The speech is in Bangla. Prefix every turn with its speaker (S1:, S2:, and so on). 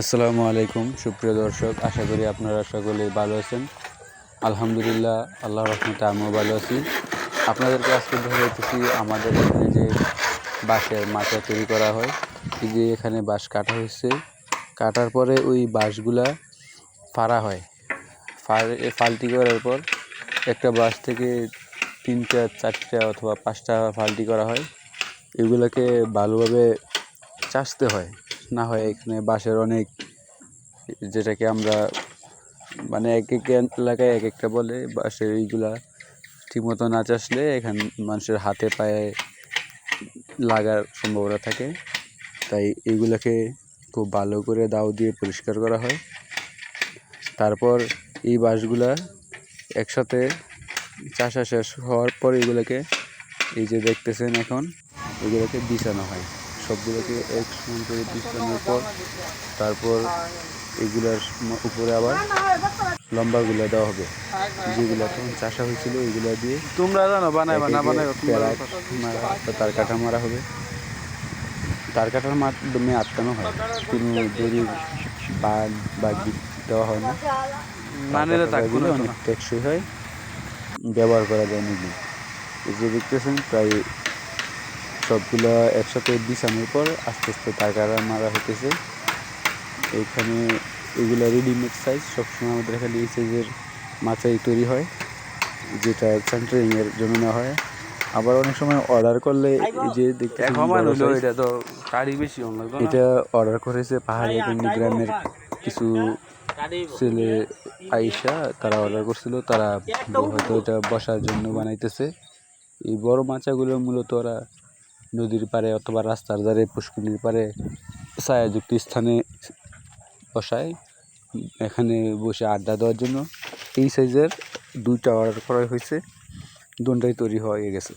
S1: আসসালামু আলাইকুম, সুপ্রিয় দর্শক, আশা করি আপনারা সকলেই ভালো আছেন। আলহামদুলিল্লাহ আল্লাহ রহমতে আমিও ভালো আছি। আপনাদেরকে আজকে দেখাইতেছি আমাদের এখানে যে বাঁশের মাচা তৈরি করা হয়, এই যে এখানে বাঁশ কাটা হয়েছে। কাটার পরে ওই বাঁশগুলা ফাড়া হয়। ফাল্টি করার পর একটা বাঁশ থেকে তিনটা, চারটা অথবা পাঁচটা ফাল্টি করা হয়। এগুলোকে ভালোভাবে চাষতে হয়। না হয় এখানে বাঁশের অনেক, যেটাকে আমরা মানে এক এক এলাকায় এক একটা বলে বাঁশের এইগুলা ঠিকমতো না চাষলে এখানে মানুষের হাতে পায়ে লাগার সম্ভাবনা থাকে। তাই এইগুলাকে খুব ভালো করে দাও দিয়ে পরিষ্কার করা হয়। তারপর এই বাঁশগুলা একসাথে চাষা শেষ হওয়ার পর এগুলোকে এই যে দেখতেছেন এখন এগুলোকে বিছানো হয়। সবগুলোকে এক সমান করে বিছানোর পর তারপর এগুলার উপরে আবার লম্বাগুলো দেওয়া হবে। যেগুলো তখন চাষা হয়েছিল ওইগুলো দিয়ে
S2: তোমরা জানো বানাইবা না বানাইবা
S1: প্যারা মারা তার কাটা মারা হবে। তার কাটার মাধ্যমে আটকানো হয়। কোনো দড়ির বাদ বা গিট দেওয়া হয় না।
S2: বানাইলে
S1: তার
S2: থাকব
S1: কাটাগুলো
S2: না তো
S1: অনেক টেকসই হয়। ব্যবহার করা যায় নিজে। এই যে দেখতেছেন প্রায় সবগুলো একসাথে বিছানোর পর আস্তে আস্তে তার মারা হতেছে এইখানে এগুলো রেডিমেড সাইজ সবসময় আমাদের এখানে এই সাইজের মাচাই তৈরি হয় যেটা সেন্টারিংয়ের জন্য নেওয়া হয়। আবার অনেক সময় অর্ডার করলে এই যে দেখতে
S2: এটা তো কারি বেশি
S1: এটা অর্ডার করেছে পাহাড়ি গ্রামের কিছু ছেলে আইসা তারা অর্ডার করছিল তারা হয়তো এটা বসার জন্য বানাইতেছে। এই বড় মাচাগুলো মূলত ওরা নদীর পাড়ে অথবা রাস্তার ধারে, পুষ্করিণীর পাড়ে ছায়াযুক্ত স্থানে বসায়। এখানে বসে আড্ডা দেওয়ার জন্য এই সাইজের দুইটা অর্ডার করা হয়েছে। দুটাই তৈরি হয়ে গেছে।